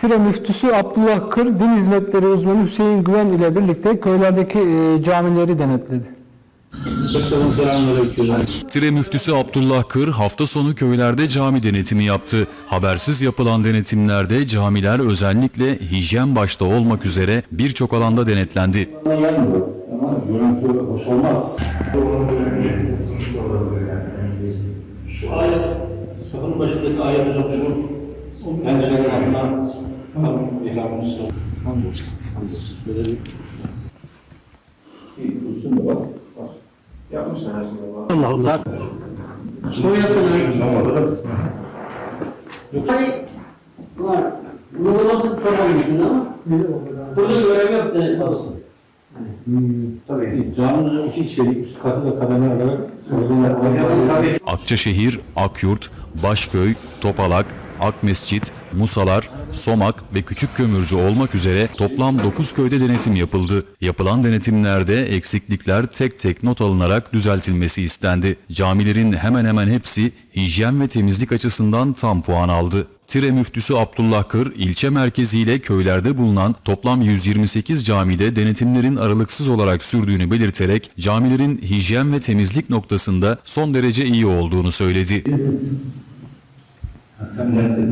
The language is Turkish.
Tire müftüsü Abdullah Kır, din hizmetleri uzmanı Hüseyin Güven ile birlikte köylerdeki e, camileri denetledi. Tire müftüsü Abdullah Kır hafta sonu köylerde cami denetimi yaptı. Habersiz yapılan denetimlerde camiler özellikle hijyen başta olmak üzere birçok alanda denetlendi. Şu ayet, kapının başındaki ayet hocam şu Hamdolsun. Hamdolsun. Böyle bir iyi dursun da bak. Bak. Yapmışlar her şeyi. bak. Allah Allah. Var. Bunu bulamadık programı ama burada görev yok da. Tabii. Caminin iki çelik üst katı da kademe olarak söylediler. Akçaşehir, Akyurt, Başköy, Topalak, Akmescit, Musalar, Somak ve Küçük Kömürcü olmak üzere toplam 9 köyde denetim yapıldı. Yapılan denetimlerde eksiklikler tek tek not alınarak düzeltilmesi istendi. Camilerin hemen hemen hepsi hijyen ve temizlik açısından tam puan aldı. Tire müftüsü Abdullah Kır, ilçe merkeziyle köylerde bulunan toplam 128 camide denetimlerin aralıksız olarak sürdüğünü belirterek camilerin hijyen ve temizlik noktasında son derece iyi olduğunu söyledi. అసంఘటిత